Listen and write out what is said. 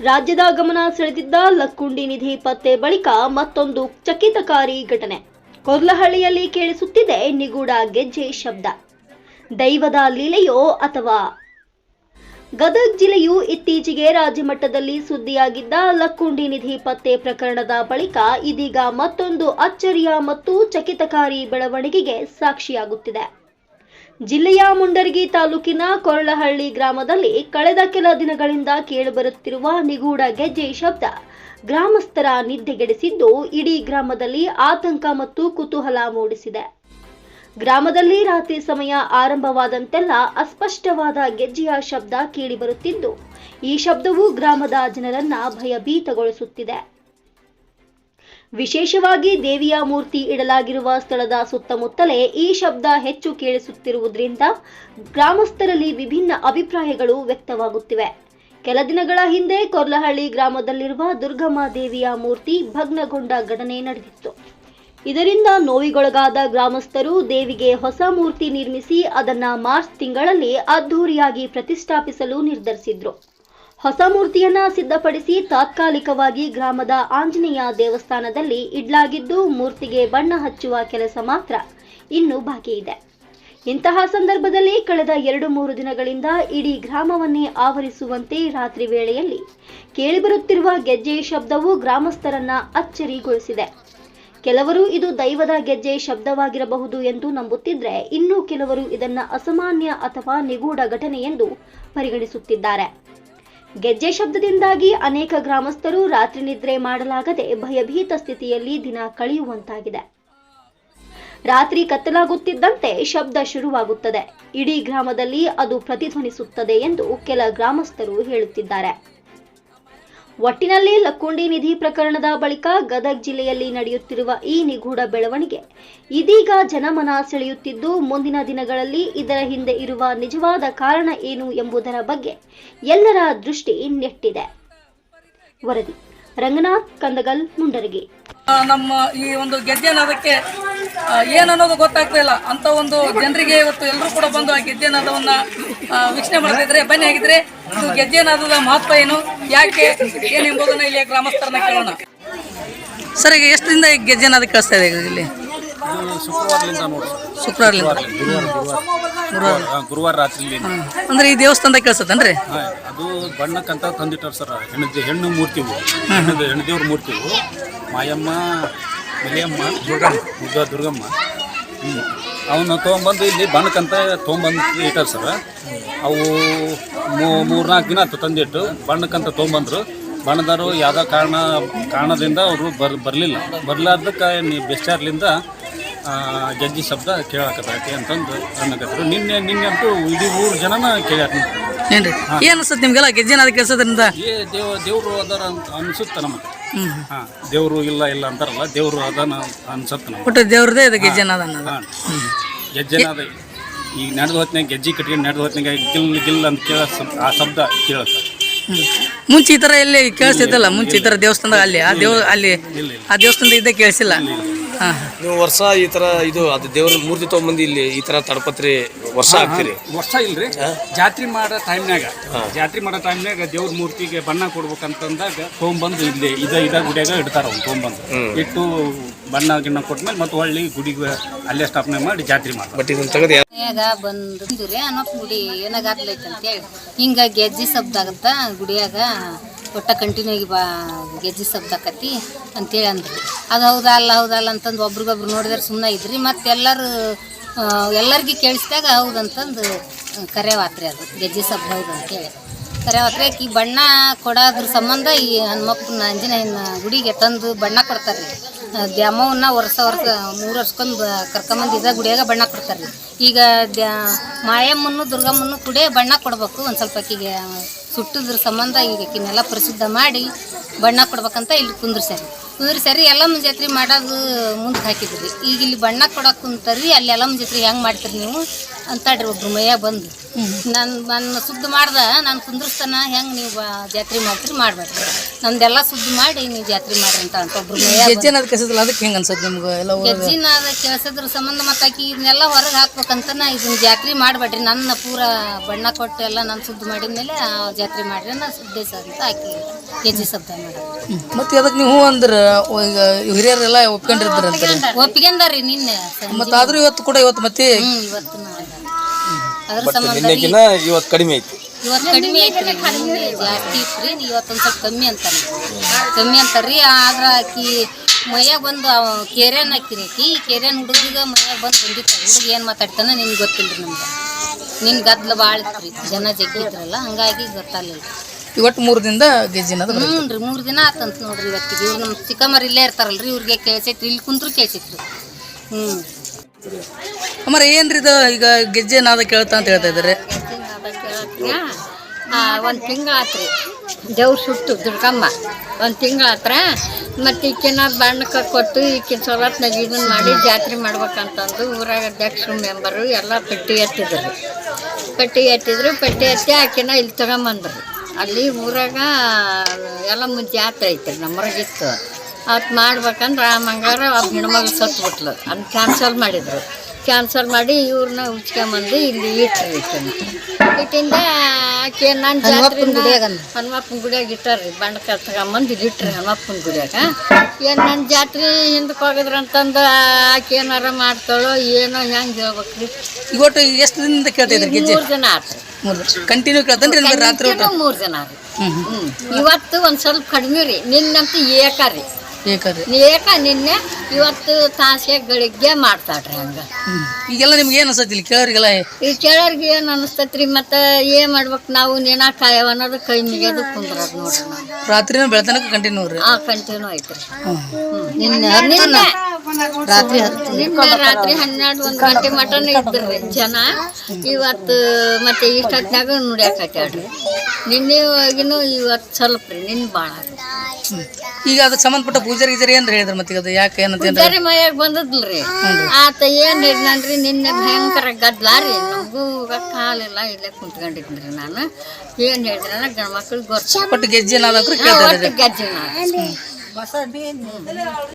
ರಾಜ್ಯದ ಗಮನ ಸೆಳೆದಿದ್ದ ಲಕ್ಕುಂಡಿ ನಿಧಿ ಪತ್ತೆ ಬಳಿಕ ಮತ್ತೊಂದು ಚಕಿತಕಾರಿ ಘಟನೆ. ಕೊರ್ಲಹಳ್ಳಿಯಲ್ಲಿ ಕೇಳಿಸುತ್ತಿದೆ ನಿಗೂಢ ಗೆಜ್ಜೆ ಶಬ್ದ. ದೈವದ ಲೀಲೆಯೋ ಅಥವಾ? ಗದಗ ಜಿಲ್ಲೆಯು ಇತ್ತೀಚೆಗೆ ರಾಜ್ಯ ಮಟ್ಟದಲ್ಲಿ ಸುದ್ದಿಯಾಗಿದ್ದ ಲಕ್ಕುಂಡಿ ನಿಧಿ ಪತ್ತೆ ಪ್ರಕರಣದ ಬಳಿಕ ಇದೀಗ ಮತ್ತೊಂದು ಅಚ್ಚರಿಯ ಮತ್ತು ಚಕಿತಕಾರಿ ಬೆಳವಣಿಗೆಗೆ ಸಾಕ್ಷಿಯಾಗುತ್ತಿದೆ. ಜಿಲ್ಲೆಯ ಮುಂಡರ್ಗಿ ತಾಲೂಕಿನ ಕೊರಳಹಳ್ಳಿ ಗ್ರಾಮದಲ್ಲಿ ಕಳೆದ ಕೆಲ ದಿನಗಳಿಂದ ಕೇಳಿಬರುತ್ತಿರುವ ನಿಗೂಢ ಗೆಜ್ಜೆ ಶಬ್ದ. ಗ್ರಾಮಸ್ಥರ ನಿದ್ದೆಗೆಡಿಸಿದ್ದು ಇಡೀ ಗ್ರಾಮದಲ್ಲಿ ಆತಂಕ ಮತ್ತು ಕುತೂಹಲ ಮೂಡಿಸಿದೆ. ಗ್ರಾಮದಲ್ಲಿ ರಾತ್ರಿ ಸಮಯ ಆರಂಭವಾದಂತೆಲ್ಲ ಅಸ್ಪಷ್ಟವಾದ ಗೆಜ್ಜೆಯ ಶಬ್ದ ಕೇಳಿಬರುತ್ತಿದ್ದು ಈ ಶಬ್ದವು ಗ್ರಾಮದ ಜನರನ್ನ ಭಯಭೀತಗೊಳಿಸುತ್ತಿದೆ. ವಿಶೇಷವಾಗಿ ದೇವಿಯ ಮೂರ್ತಿ ಇಡಲಾಗಿರುವ ಸ್ಥಳದ ಸುತ್ತಮುತ್ತಲೇ ಈ ಶಬ್ದ ಹೆಚ್ಚು ಕೇಳಿಸುತ್ತಿರುವುದರಿಂದ ಗ್ರಾಮಸ್ಥರಲ್ಲಿ ವಿಭಿನ್ನ ಅಭಿಪ್ರಾಯಗಳು ವ್ಯಕ್ತವಾಗುತ್ತಿವೆ. ಕೆಲ ದಿನಗಳ ಹಿಂದೆ ಕೊರ್ಲಹಳ್ಳಿ ಗ್ರಾಮದಲ್ಲಿರುವ ದುರ್ಗಮ್ಮ ದೇವಿಯ ಮೂರ್ತಿ ಭಗ್ನಗೊಂಡ ಘಟನೆ ನಡೆದಿತ್ತು. ಇದರಿಂದ ನೋವಿಗೊಳಗಾದ ಗ್ರಾಮಸ್ಥರು ದೇವಿಗೆ ಹೊಸ ಮೂರ್ತಿ ನಿರ್ಮಿಸಿ ಅದನ್ನ ಮಾರ್ಚ್ ತಿಂಗಳಲ್ಲಿ ಅದ್ಧೂರಿಯಾಗಿ ಪ್ರತಿಷ್ಠಾಪಿಸಲು ನಿರ್ಧರಿಸಿದ್ರು. ಹೊಸ ಮೂರ್ತಿಯನ್ನ ಸಿದ್ಧಪಡಿಸಿ ತಾತ್ಕಾಲಿಕವಾಗಿ ಗ್ರಾಮದ ಆಂಜನೇಯ ದೇವಸ್ಥಾನದಲ್ಲಿ ಇಡ್ಲಾಗಿದ್ದು ಮೂರ್ತಿಗೆ ಬಣ್ಣ ಹಚ್ಚುವ ಕೆಲಸ ಮಾತ್ರ ಇನ್ನೂ ಬಾಕಿ ಇದೆ. ಇಂತಹ ಸಂದರ್ಭದಲ್ಲಿ ಕಳೆದ ಎರಡು ಮೂರು ದಿನಗಳಿಂದ ಇಡೀ ಗ್ರಾಮವನ್ನೇ ಆವರಿಸುವಂತೆ ರಾತ್ರಿ ವೇಳೆಯಲ್ಲಿ ಕೇಳಿಬರುತ್ತಿರುವ ಗೆಜ್ಜೆ ಶಬ್ದವು ಗ್ರಾಮಸ್ಥರನ್ನ ಅಚ್ಚರಿಗೊಳಿಸಿದೆ. ಕೆಲವರು ಇದು ದೈವದ ಗೆಜ್ಜೆ ಶಬ್ದವಾಗಿರಬಹುದು ಎಂದು ನಂಬುತ್ತಿದ್ರೆ ಇನ್ನು ಕೆಲವರು ಇದನ್ನ ಅಸಾಮಾನ್ಯ ಅಥವಾ ನಿಗೂಢ ಘಟನೆ ಎಂದು ಪರಿಗಣಿಸುತ್ತಿದ್ದಾರೆ. ಗೆಜ್ಜೆ ಶಬ್ದದಿಂದಾಗಿ ಅನೇಕ ಗ್ರಾಮಸ್ಥರು ರಾತ್ರಿ ನಿದ್ರೆ ಮಾಡಲಾಗದೆ ಭಯಭೀತ ಸ್ಥಿತಿಯಲ್ಲಿ ದಿನ ಕಳೆಯುವಂತಾಗಿದೆ. ರಾತ್ರಿ ಕತ್ತಲಾಗುತ್ತಿದ್ದಂತೆ ಶಬ್ದ ಶುರುವಾಗುತ್ತದೆ. ಇಡೀ ಗ್ರಾಮದಲ್ಲಿ ಅದು ಪ್ರತಿಧ್ವನಿಸುತ್ತದೆ ಎಂದು ಕೆಲ ಗ್ರಾಮಸ್ಥರು ಹೇಳುತ್ತಿದ್ದಾರೆ. ಒಟ್ಟಿನಲ್ಲಿ ಲಕ್ಕುಂಡಿ ನಿಧಿ ಪ್ರಕರಣದ ಬಳಿಕ ಗದಗ ಜಿಲ್ಲೆಯಲ್ಲಿ ನಡೆಯುತ್ತಿರುವ ಈ ನಿಗೂಢ ಬೆಳವಣಿಗೆ. ಇದೀಗ ಜನಮನ ಸೆಳೆಯುತ್ತಿದ್ದು, ಮುಂದಿನ ದಿನಗಳಲ್ಲಿ ಇದರ ಹಿಂದೆ ಇರುವ ನಿಜವಾದ ಕಾರಣ ಏನು ಎಂಬುದರ ಬಗ್ಗೆ ಎಲ್ಲರ ದೃಷ್ಟಿ ನೆಟ್ಟಿದೆ. ವರದಿ, ರಂಗನಾಥ್, ಕಂದಗಲ್, ಮುಂಡರಗಿ. ನಮ್ಮ ಈ ಒಂದು ಗೆದ್ದೆ ಏನನ್ನೋದು ಗೊತ್ತಾಗ್ತಾ ಇಲ್ಲ. ಅಂತ ಒಂದು ಜನರಿಗೆ ಇವತ್ತು ಎಲ್ಲರೂ ಕೂಡ ಬಂದು ಆ ಗೆಜ್ಜೆ ನಾದವನ್ನ ವೀಕ್ಷಣೆ ಮಾಡ್ತಿದ್ರೆ ಬನ್ನಿ ಆಗಿದ್ರೆ ಇದು ಗೆಜ್ಜೆ ನಾದದ ಮಹತ್ವ ಏನು? ಯಾಕೆ ಏನೆಂಬುದನ್ನ ಇಲ್ಲಿ ಗ್ರಾಮಸ್ಥರನ್ನ ಕೇಳೋಣ. ಸರ್ ಈಗ ಎಷ್ಟು ದಿನದ ಈ ಗೆಜ್ಜೆ ನಾದ ಕಳಿಸ್ತಾ ಇದೆ ಇಲ್ಲಿ? ಶುಕ್ರವಾರಲಿಂದ ಗುರುವಾರ ರಾತ್ರಿ ಅಂದ್ರೆ ಈ ದೇವಸ್ಥಾನದ ಕಳ್ಸತ್ತನ್ರಿ? ಅದು ಬಣ್ಣಕ್ಕಂತ ತಂದಿಟ್ಟಾರ ಸರ್ ಹೆಣ್ಣು ಹೆಣ್ಣು ಮೂರ್ತಿವು. ಹೆಣ್ಣು ಹೆಣ್ಣು ದೇವ್ರ ಮೂರ್ತಿವು. ಮಾಯಮ್ಮ ಮಲಿಯಮ್ಮ ದುರ್ಗಮ್ಮ, ದುರ್ಗ, ದುರ್ಗಮ್ಮ. ಹ್ಞೂ ಅವನ್ನ ತೊಗೊಂಬಂದು ಇಲ್ಲಿ ಬಣ್ಣಕ್ಕಂತ ತೊಗೊಂಬಂದು ಇಟ್ಟಾರ ಸರ್. ಅವು ಮೂರ್ನಾಲ್ಕು ದಿನ ಆಯ್ತು ತಂದಿಟ್ಟು ಬಣ್ಣಕ್ಕಂತ ತೊಗೊಂಬಂದರು. ಬಣ್ಣದವರು ಯಾವುದೋ ಕಾರಣ, ಕಾರಣದಿಂದ ಅವರು ಬರ್, ಬರಲಿಲ್ಲ. ಬರಲಾರ್ದಕ್ಕೆ ಬೆಸ್ಟಾರ್ಲಿಂದ ಜಜ್ಜಿ ಶಬ್ದ ಕೇಳಾಕತ್ತೈತಿ ಅಂತಂದು ಅನ್ನಕತ್ತರು ನಿನ್ನೆ ನಿನ್ನೆ ಅಂತೂ ಇಡೀ ಮೂರು ಜನನ ಕೇಳ್ಯಾರ ಏನ್ರಿ? ಏನು ಅನ್ಸುತ್ತೆ ನಿಮಗೆಲ್ಲ? ಗೆಜ್ಜೆನ ನಾದ ಕಳ್ಸೋದ್ರಿಂದ ಏ ದೇವ ದೇವರು ಅದಾರ ಅಂತ ಅನ್ಸುತ್ತೆ ನಮಗೆ. ಹಾಂ ದೇವರು ಇಲ್ಲ ಇಲ್ಲ ಅಂತಾರಲ್ಲ ದೇವರು ಅದಾನ ಅನ್ಸುತ್ತೆ ನಮಗೆ. ಒಟ್ಟು ದೇವ್ರದೇ ಇದು ಗೆಜ್ಜೆನ ಅದ? ಅನ್ನೋದು ಹಾಂ ಗೆಜ್ಜೆನಾದ ಈಗ ನಡೆದ ಹೊತ್ತಿನಾಗ ಗೆಜ್ಜಿ ಕಟ್ಕೊಂಡು ನಡೆದ ಹೊತ್ತಿನಾಗ ಗಿಲ್ ಗಿಲ್ ಅಂತ ಕೇಳ ಆ ಶಬ್ದ ಕೇಳುತ್ತೆ. ಹ್ಮ್. ಮುಂಚೆ ಈ ತರ ಎಲ್ಲಿ ಕೇಳಿಸ್ತಿದ್ದಲ್ಲ? ಮುಂಚೆ ಈ ತರ ದೇವಸ್ಥಾನದಾಗ ಅಲ್ಲಿ ಆ ದೇವ್ ಅಲ್ಲಿ ಆ ದೇವಸ್ಥಾನದ ಇದ್ದೇ ಕೇಳಿಸಿಲ್ಲ? ನೀವು ವರ್ಷ ಈ ತರ ಇದು ಅದು ದೇವ್ರ ಮೂರ್ತಿ ತಗೊಂಬಂದು ಇಲ್ಲಿ ಈ ತರ ತಡಪತ್ರಿ ವರ್ಷ ಹಾಕ್ತೀರಿ? ವರ್ಷ ಇಲ್ರಿ. ಜಾತ್ರೆ ಮಾಡೋ ಟೈಮ್ನಾಗ ಜಾತ್ರೆ ಮಾಡೋ ಟೈಮ್ನಾಗ ದೇವ್ರ ಮೂರ್ತಿಗೆ ಬಣ್ಣ ಕೊಡ್ಬೇಕಂತಂದಾಗ ತೊಗೊಂಬಂದು ಇಲ್ಲಿ ಇದ ಇದ ಗುಡಿಯಾಗ ಇಡ್ತಾರ ಅವ್ನು ತೊಗೊಂಬಂದು. ಇಟ್ಟು ಬಣ್ಣ ಗಿಣ್ಣ ಕೊಟ್ಮೇಲೆ ಮತ್ತೆ ಹೊಳ್ಳಿ ಗುಡಿಗೆ ಅಲ್ಲೇ ಸ್ಥಾಪನೆ ಮಾಡಿ ಜಾತ್ರೆ ಮಾಡ್ತಾರೆ. ಬಟ್ ಇದನ್ನ ತೆಗೆದು ಮನ್ಯಾಗ ಬಂದು ರೀ ಅನ್ನೋ ಗುಡಿ ಏನಾಗ ಹಿಂಗ ಗೆಜ್ಜಿ ಶಬ್ದ ಆಗತ್ತ ಗುಡಿಯಾಗ. ಒಟ್ಟ ಕಂಟಿನ್ಯೂ ಆಗಿ ಬಾ, ಗೆಜ್ಜೆ ಶಬ್ದ ಆಕತಿ ಅಂತೇಳಿ ಅಂದ್ರಿ. ಅದು ಹೌದಾ, ಅಲ್ಲ ಹೌದಲ್ಲ ಅಂತಂದು ಒಬ್ರಿಗೊಬ್ರು ನೋಡಿದ್ರೆ ಸುಮ್ಮನೆ ಇದ್ರಿ. ಮತ್ತು ಎಲ್ಲರೂ ಎಲ್ಲರಿಗೆ ಕೇಳಿಸಿದಾಗ ಹೌದಂತಂದು ಕರೆವಾತ್ರಿ ಅದು. ಗೆಜ್ಜೆ ಶಬ್ದ ಹೌದು ಅಂತೇಳಿ. ಕರೆವಾತ್ರಿ ಈ ಬಣ್ಣ ಕೊಡೋದ್ರ ಸಂಬಂಧ ಈ ಹನುಮಪ್ಪನ ಆಂಜನೇಯನ ಗುಡಿಗೆ ತಂದು ಬಣ್ಣ ಕೊಡ್ತಾರೆ ರೀ ದ್ಯಾಮವನ್ನ ವರ್ಷ ವರ್ಷ ಮೂರು ವರ್ಷಕ್ಕೊಂದು ಕರ್ಕೊಂಬಂದು ಇದ ಗುಡಿಯಾಗ ಬಣ್ಣ ಕೊಡ್ತಾರೆ ರೀ ಈಗ ದ್ಯಾ, ಮಾಯಮ್ಮನ್ನು, ದುರ್ಗಮ್ಮನ್ನು ಕೂಡ ಬಣ್ಣ ಕೊಡಬೇಕು ಒಂದು ಸ್ವಲ್ಪ ಆಕಿಗೆ. ಸುಟ್ಟಿದ್ರ ಸಂಬಂಧ ಈಗ ಆಕಿನೆಲ್ಲ ಪ್ರಸಿದ್ಧ ಮಾಡಿ ಬಣ್ಣ ಕೊಡ್ಬೇಕಂತ ಇಲ್ಲಿ ಕುಂದ್ರಸ್ಯಾರಿ. ಕುಂದ್ರಸ್ಯಾರಿ ಎಲ್ಲಮ್ಮ ಜಾತ್ರೆ ಮಾಡೋದು ಮುಂದೆ ಹಾಕಿದ್ರಿ. ಈಗ ಇಲ್ಲಿ ಬಣ್ಣ ಕೊಡಕ್ಕೆ ಕುಂತರಿ ಅಲ್ಲಿ ಎಲ್ಲಮ್ಮ ಜಾತ್ರೆ ಹೆಂಗೆ ಮಾಡ್ತೀರಿ ನೀವು? ಅಂತಾಡ್ರಿ ಒಬ್ರು ಮೈಯ ಬಂದು. ನಾನು ನನ್ನ ಸುದ್ದು ಮಾಡ್ದೆ ನಾನು ಕುಂದ್ರಸ್ತಾನ ಹೆಂಗೆ ನೀವು ಬಾ ಜಾತ್ರೆ ಮಾಡ್ತೀರಿ ಮಾಡ್ಬೇಡ್ರಿ. ನಂದೆಲ್ಲ ಸುದ್ದಿ ಮಾಡಿ ನೀವು ಜಾತ್ರೆ ಮಾಡ್ರಿ ಅಂತ ಅಂತ ಒಬ್ರು ಅನ್ನೋದು ಅದಕ್ಕೆ ಹೆಂಗೆ ಅನ್ಸುತ್ತೆ ನಿಮ್ಗೆ ಎಲ್ಲ ಹೆಜ್ಜಿನ ಅದ ಸಂಬಂಧ ಸಂಬಂಧ ಮತ್ತಾಕಿ ಇದನ್ನೆಲ್ಲ ಹೊರಗೆ ಹಾಕ್ಬೇಕಂತನ ಇದನ್ನ ಜಾತ್ರೆ ಮಾಡಬೇಡ್ರಿ. ನನ್ನ ಪೂರ ಬಣ್ಣ ಕೊಟ್ಟು ಎಲ್ಲ ನಾನು ಸುದ್ದಿ ಮಾಡಿದ ಮೇಲೆ ಜಾತ್ರೆ ಮಾಡ್ರಿ ನಾ ಉದ್ದೇಶ ಅಂತ ಆಕಿ ಕೆ ಶಬ್ದ ಮಾಡೋದು. ಮತ್ತೆ ಅದಕ್ಕೆ ನೀವು ಅಂದ್ರೆ ಹಿರಿಯರೆಲ್ಲ ಒಪ್ಕೊಂಡಿರ್ತಾರೆ ಅಂತಾರೆ. ಒಪ್ಪಿಗೆಂದಾರಿ ನಿನ್ನೆ ಮತ್ತಾದ್ರೂ ಮತ್ತೆ ಆದ್ರೂ ಇವತ್ತು ಕೂಡ ಇವತ್ತು ಮತ್ತೆ ಇವತ್ತು. ಅದ್ರ ಸಂಬಂಧ ರೀ ಇವತ್ತು ಕಡಿಮೆ ಐತಿ ಇವತ್ತು ಕಡಿಮೆ ಐತ್ರಿ ನಿನ್ನೆ ಜಾಸ್ತಿ ಇತ್ರಿ ಇವತ್ತೊಂದು ಸ್ವಲ್ಪ ಕಮ್ಮಿ ಅಂತಾರೆ. ಕಮ್ಮಿ ಅಂತಾರ್ರಿ ಆದ್ರ ಆಕಿ ಮೈಯಾಗ ಬಂದು ಅವ ಕೆರೆಯನ್ನ ಹಾಕಿರಿ ಆಕಿ. ಕೆರೆನ ಹುಡುಗಿಗ ಮೈಯಾಗ ಬಂದು ಬಂದಿತ್ತ. ಹುಡುಗ ಏನು ಮಾತಾಡ್ತಾನ ನಿನ್ಗೆ ಗೊತ್ತಿಲ್ರಿ ನಮ್ಗೆ. ನಿನ್ ಗದ್ಲ ಭಾಳ ಇತ್ರಿ ಜನ ಜಗ್ಗಿದ್ರಲ್ಲ ಹಂಗಾಗಿ ಗೊತ್ತಾಗಲಿಲ್ಲ. ಇವತ್ತು ಮೂರು ದಿನದ ಗೆಜ್ಜಿನ ಅನ್ನೋದು ಬರುತ್ತೆ. ಹ್ಞೂ ರೀ ಮೂರು ದಿನ ಆತಂತ ನೋಡ್ರಿ ಇವತ್ತಿಗೆ. ಇವ್ರು ನಮ್ಮ ಚಿಕ್ಕಮ್ಮರು ಇಲ್ಲೇ ಇರ್ತಾರಲ್ರಿ ಇವ್ರಿಗೆ ಕೇಳ್ಸೈತ್ರಿ ಇಲ್ಲಿ ಕುಂತ್ರು ಕೇಳ್ಸೈತ್ರಿ. ಹ್ಞೂ ಅಮ್ಮರ ಏನ್ರಿ ಇದು ಈಗ ಗೆಜ್ಜೆ ನಾದ ಕೇಳ್ತಾ ಅಂತ ಹೇಳ್ತಾ ಇದ್ದಾರೆ? ಒಂದು ತಿಂಗಳ ಆತ್ರಿ. ದೇವ್ರು ಸುಟ್ಟು ದುರ್ಗಮ್ಮ. ಒಂದು ತಿಂಗಳ ಆತ್ರ ಮತ್ತು ಈಕಿನ ಬಣ್ಣಕ್ಕೆ ಕೊಟ್ಟು ಈಕಿನ ಸೊಲತ್ನಾಗ ಇದನ್ನ ಮಾಡಿ ಜಾತ್ರೆ ಮಾಡ್ಬೇಕಂತಂದು ಊರಾಗ ಅಧ್ಯಕ್ಷರು ಮೆಂಬರು ಎಲ್ಲ ಪಟ್ಟಿ ಎತ್ತಿದ್ರು. ಪಟ್ಟಿ ಎತ್ತಿದ್ರು ಪಟ್ಟಿ ಎತ್ತಿ ಆಕಿನ ಇಲ್ಲಿ ತಗೊಂಬಂದ್ರು. ಅಲ್ಲಿ ಊರಾಗ ಎಲ್ಲ ಮುಂಚೆ ಜಾತ್ರೆ ಐತ್ರಿ ನಮ್ಮೂರಾಗಿತ್ತು ಅದು ಮಾಡ್ಬೇಕಂದ್ರೆ ಆ ಮಂಗಾರ ಒಬ್ಬ ಹೆಣ್ಮಗಳು ಸತ್ಬಿಟ್ಲು ಅದನ್ನ ಕ್ಯಾನ್ಸಲ್ ಮಾಡಿದ್ರು. ಕ್ಯಾನ್ಸಲ್ ಮಾಡಿ ಇವ್ರನ್ನ ಉಚ್ಕೊಂಬಂದು ಇಲ್ಲಿ ಇಟ್ರಿ ಇಟ್ಟಿನ ಇಟ್ಟಿಂದ ಆಕೆ ನಾನು ಜಾತ್ರೆ ಹನುಮಪ್ಪನ ಗುಡಿಯಾಗ ಇಟ್ಟಾರ್ರಿ ಬಂಡ ತಗೊಂಬಂದು ಇಲ್ಲಿ ಇಟ್ರಿ ಹನುಮಪ್ಪನ ಗುಡಿಯಾಗ. ಏನು ನನ್ನ ಜಾತ್ರೆ ಹಿಂದಕ್ಕೆ ಹೋಗಿದ್ರು ಅಂತಂದು ಆಕೆ ಏನಾರ ಮಾಡ್ತಾಳೋ ಏನೋ ಹೆಂಗೆ ಹೇಳ್ಬೇಕ್ರಿ. ರೀ ಒಟ್ಟು ಎಷ್ಟು ದಿನದಿಂದ ಕೇಳ್ತಿದ್ರು ಮೂರು ಜನ ಆತ್ರಿ. ಮೂರು ಕಂಟಿನ್ಯೂ ಕೇಳ್ತಾನ್ರಿ ಇಲ್ಲ ರಾತ್ರಿ ಊಟ. ಮೂರು ಜನ ರೀ. ಹ್ಞೂ ಇವತ್ತು ಒಂದು ಸ್ವಲ್ಪ ಕಡಿಮೆ ರೀ. ನಿನ್ನಂತೂ ಏಕ ರೀ. ಏಕ ನಿನ್ನೆ ಇವತ್ತು ತಾಸೆ ಗಳಿಗೆ ಮಾಡ್ತಾಳ್ರಿ ಹಂಗೆ. ಈಗೆಲ್ಲ ನಿಮ್ಗೆ ಏನು ಅನಿಸ್ತೈತಿ ಇಲ್ಲಿ ಕೇಳೋರಿಗೆಲ್ಲ? ಈ ಕೇಳೋರಿಗೆ ಏನು ಅನಿಸ್ತೈತ್ರಿ ಮತ್ತೆ ಏನು ಮಾಡ್ಬೇಕು ನಾವು? ನೇಣ ಕಾಯವ ಅನ್ನೋದು ಕೈ ಮುಗಿಯೋದು ಕುಂದ್ರದು ನೋಡ್ರಿ ರಾತ್ರಿನೂ ಬೆಳತನಕ ಕಂಟಿನ್ಯೂ ರೀ. ಆ ಕಂಟಿನ್ಯೂ ಐತ್ರಿ. ನಿನ್ನೆ ರಾತ್ರಿ ರಾತ್ರಿ ಹನ್ನೆರಡು ಒಂದು ಗಂಟೆ ಮಟನ್ ಇದ್ರಿ ಜನ. ಇವತ್ತು ಮತ್ತೆ ಇಷ್ಟೊತ್ನಾಗ ನುಡಿಯಾಕತ್ಯಾಡ್ರಿ ನಿನ್ನೆ ಆಗಿನೂ ಇವತ್ತು ಸ್ವಲ್ಪ ರೀ ನಿನ್ನೆ ಭಾಳ ಈಗ ಅದಕ್ಕೆ ಸಂಬಂಧಪಟ್ಟ ಪೂಜಾರಿ ಗೀಜಾರಿ ಏನ್ರಿ ಹೇಳಿದ್ರು ಮತ್ತೆ ಅದು? ಯಾಕೆ ಏನಂತ ಪೂಜಾರಿ ಮೈಯಾಗ ಬಂದದ್ಲ್ರಿ. ಆತ ಏನ್ ಹೇಳಿದ್ನನ್ರಿ ನಿನ್ನೆ ಭಯಂಕರ ಗದ್ಲ ರೀ ನಮಗೂ ಕಾಲೆಲ್ಲ ಇಲ್ಲೇ ಕುಂತ್ಕೊಂಡಿದ್ರಿ ನಾನು. ಏನ್ ಹೇಳಿದ್ರ ಗಂಡ ಮಕ್ಳಿಗೆ ಗೊತ್ತ. ಒಟ್ಟು ಗೆಜ್ಜೆ ನಾಲ್ಕು ಗಜ್ಜಿನ